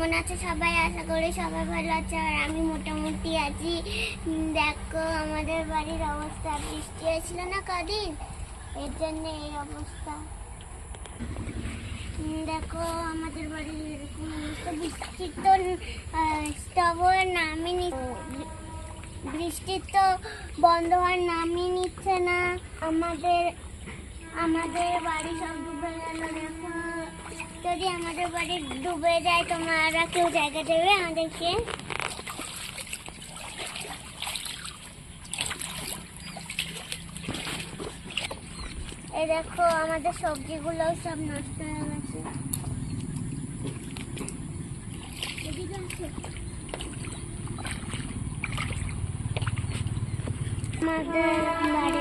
কেমন আছে সবাই? আশা করি সবাই ভালো আছে। আর আমি মোটামুটি আছি। দেখো, আমাদের বাড়ির অবস্থা। বৃষ্টি হয়েছিল না কদিন? এর জন্য এই অবস্থা। দেখো, আমাদের বাড়ির এরকম অবস্থা। বৃষ্টির তো স্টবও নামই বৃষ্টির তো বন্ধ হওয়ার নামই নিচ্ছে না। আমাদের আমাদের বাড়ি সব ডুবে গেল দেখো যদি আমাদের বাড়ি ডুবে যায়, তোমরা কেউ জায়গা দেবে আমাদেরকে? এই দেখো, আমাদের সবজিগুলো সব নষ্ট হয়ে গেছে। আমাদের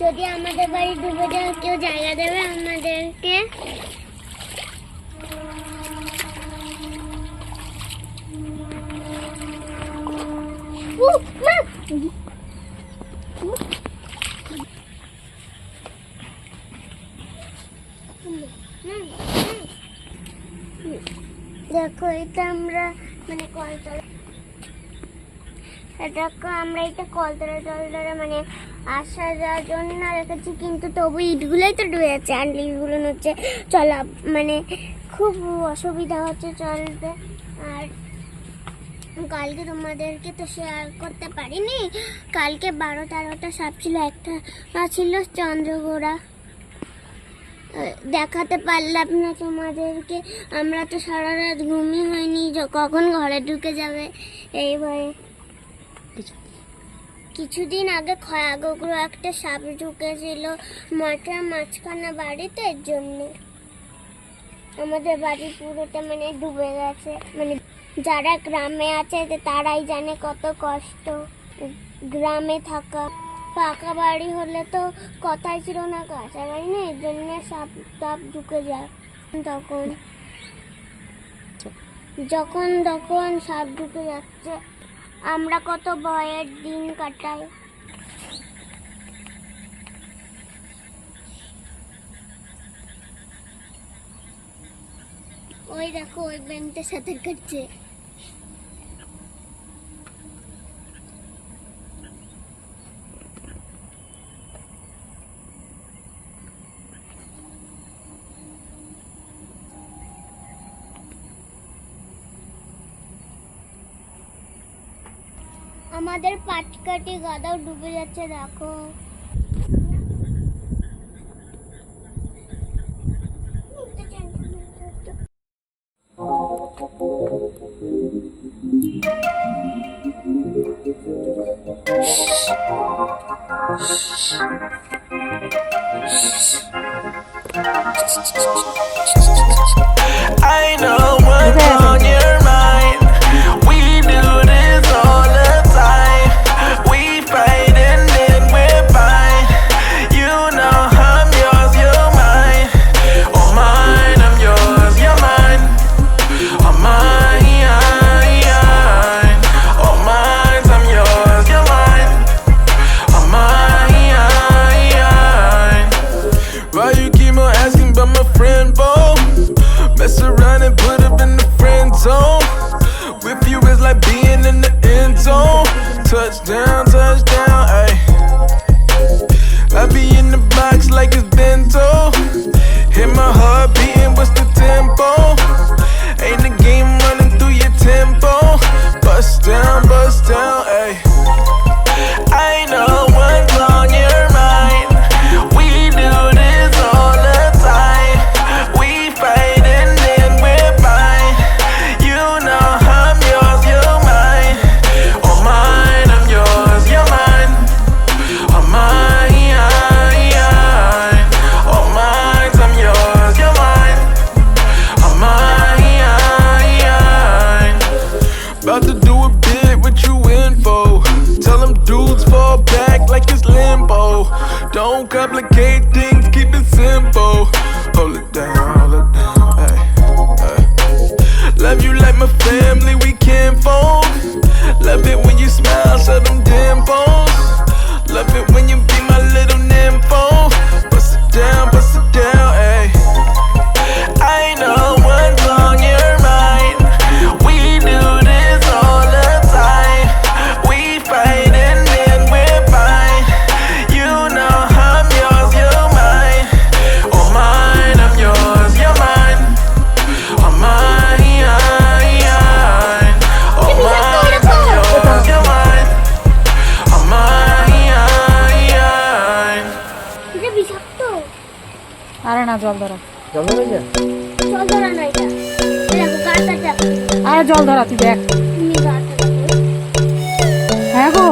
যদি আমাদের বাড়ি ডুবে যায় কেউ জায়গা দেবে আমাদেরকে? দেখো, এটা আমরা মানে কলতলা দেখো আমরা এটা কলতলা জল ধরে মানে আসা যাওয়ার জন্য রেখেছি, কিন্তু তবু ইটগুলোই তো ডুবে যাচ্ছে আর ইটগুলো হচ্ছে চলা মানে খুব অসুবিধা হচ্ছে চলতে। আর কালকে তোমাদেরকে তো শেয়ার করতে পারিনি, কালকে বারো তেরোটা সাপ ছিল, একটা ছিল চন্দ্রগোড়া দেখাতে পারলাম না তোমাদেরকে, আমরা তো সারা রাত ঘুমই হয়নি কখন ঘরে ঢুকে যাবে এই ভয়ে কিছুদিন আগে খয়া একটা সাপ ঢুকেছিল মাঠের মাঝখানে বাড়িতে, এর জন্য। আমাদের বাড়ি পুরোটা মানে ডুবে গেছে। মানে যারা গ্রামে আছে তারাই জানে কত কষ্ট। গ্রামে থাকা পাকা বাড়ি হলে তো কথাই ছিল না কাঁচা বাড়ি না, এর জন্য সাপ টাপ ঢুকে যায়। তখন, যখন, তখন সাপ ঢুকে যাচ্ছে আমরা কত ভয়ের দিন কাটাই। ওই দেখো ওই ব্যাংকটা সাঁতার কাটছে আমাদের পাটকাটি গাদাও ডুবে যাচ্ছে দেখো I Touchdown, ayy. I be in the box like it's bento. Hit my heart beating, what's the tempo? Ain't the game running through your tempo. Bust down, bust down, About to do a bit with you info. Tell them dudes fall back like it's limbo. Don't complicate things, keep it simple. Hold it down, hold it down. Ay, ay. Love you like my family. We জল ধরা। জল ধরা না এটা দেখো আরে জল ধরা তুই দেখো। হ্যাঁ গো।